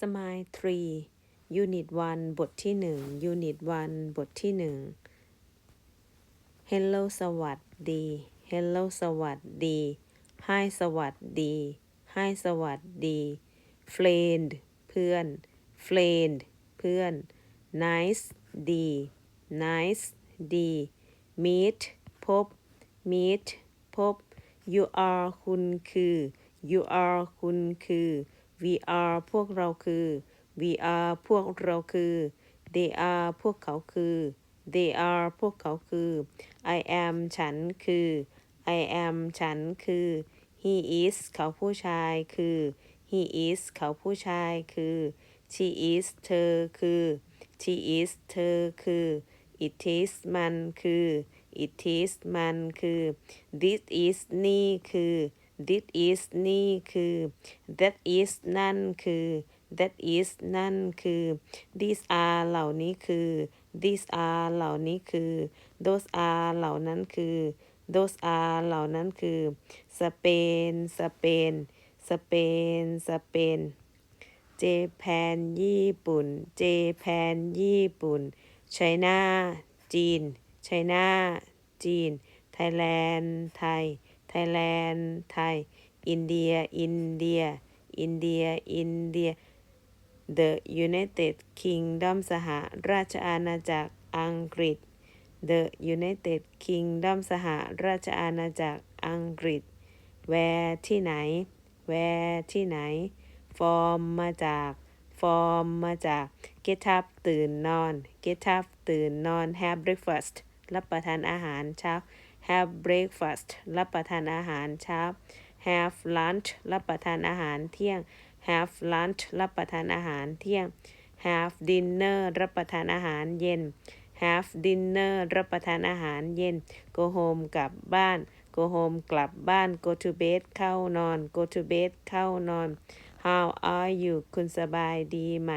สมายทรียูนิตวันบทที่หนึ่งยูนิตวันบทที่หนึ่งเฮลโลสวัสดีเฮลโลสวัสดีให้สวัสดีให้สวัสดี friend เพื่อน friend เพื่อน nice ดี nice ดี meet พบ meet พบ you are คุณคือ you are คุณคือ We are พวกเราคือ We are พวกเราคือ They are พวกเขาคือ They are พวกเขาคือ I am ฉันคือ I am ฉันคือ He is เขาผู้ชายคือ He is เขาผู้ชายคือ She is เธอคือ She is เธอคือ It is มันคือ It is มันคือ This is นี่คือ This is นี่คือ That is นั่นคือ That is นั่นคือ These are เหล่านี้คือ These are เหล่านี้คือ Those are เหล่านั้นคือ Those are เหล่านั้นคือ สเปน สเปน สเปน สเปน เจแปนญี่ปุ่น เจแปนญี่ปุ่นไชน่าจีนไชน่าจีน ไทยแลนด์ ไทย ไทยแลนด์ ไทย อินเดีย อินเดีย อินเดีย อินเดีย The United Kingdom สหราชอาณาจักรอังกฤษ The United Kingdom สหราชอาณาจักรอังกฤษ Where ที่ไหน Where ที่ไหน Form มาจาก Form มาจาก Get up ตื่นนอน Get up ตื่นนอน Have breakfast รับประทานอาหารเช้า Have breakfast รับประทานอาหารเช้า Have lunch รับประทานอาหารเที่ยง Have lunch รับประทานอาหารเที่ยง Have dinner รับประทานอาหารเย็น Have dinner รับประทานอาหารเย็น Go home กลับบ้าน Go home กลับบ้าน Go to bed เข้านอน Go to bed เข้านอน How are you คุณสบายดีไหม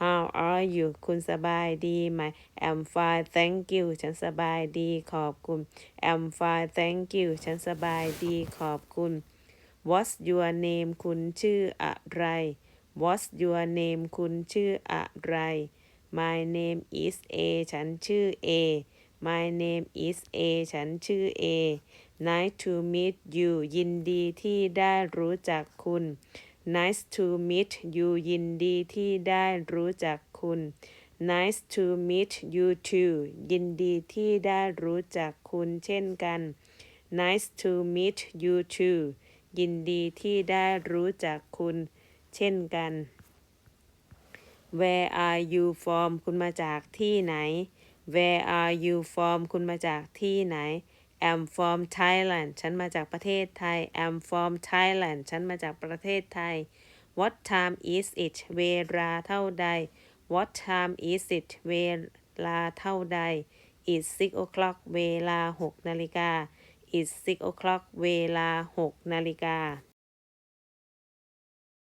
How are you คุณสบายดีไหม I'm fine thank you ฉันสบายดีขอบคุณ I'm fine thank you ฉันสบายดีขอบคุณ What's your name คุณชื่ออะไร What's your name คุณชื่ออะไร My name is A ฉันชื่อ A My name is A ฉันชื่อ A Nice to meet you ยินดีที่ได้รู้จักคุณ Nice to meet you ยินดีที่ได้รู้จักคุณ Nice to meet you too ยินดีที่ได้รู้จักคุณเช่นกัน Nice to meet you too ยินดีที่ได้รู้จักคุณ เช่นกัน Where are you from คุณมาจากที่ไหน Where are you from คุณมาจากที่ไหน I'm from Thailand ฉันมาจากประเทศไทย I'm from Thailand ฉันมาจากประเทศไทย What time is it เวลาเท่าใด What time is it เวลาเท่าใด It's six o'clock เวลาหกนาฬิกา It's six o'clock เวลาหกนาฬิกา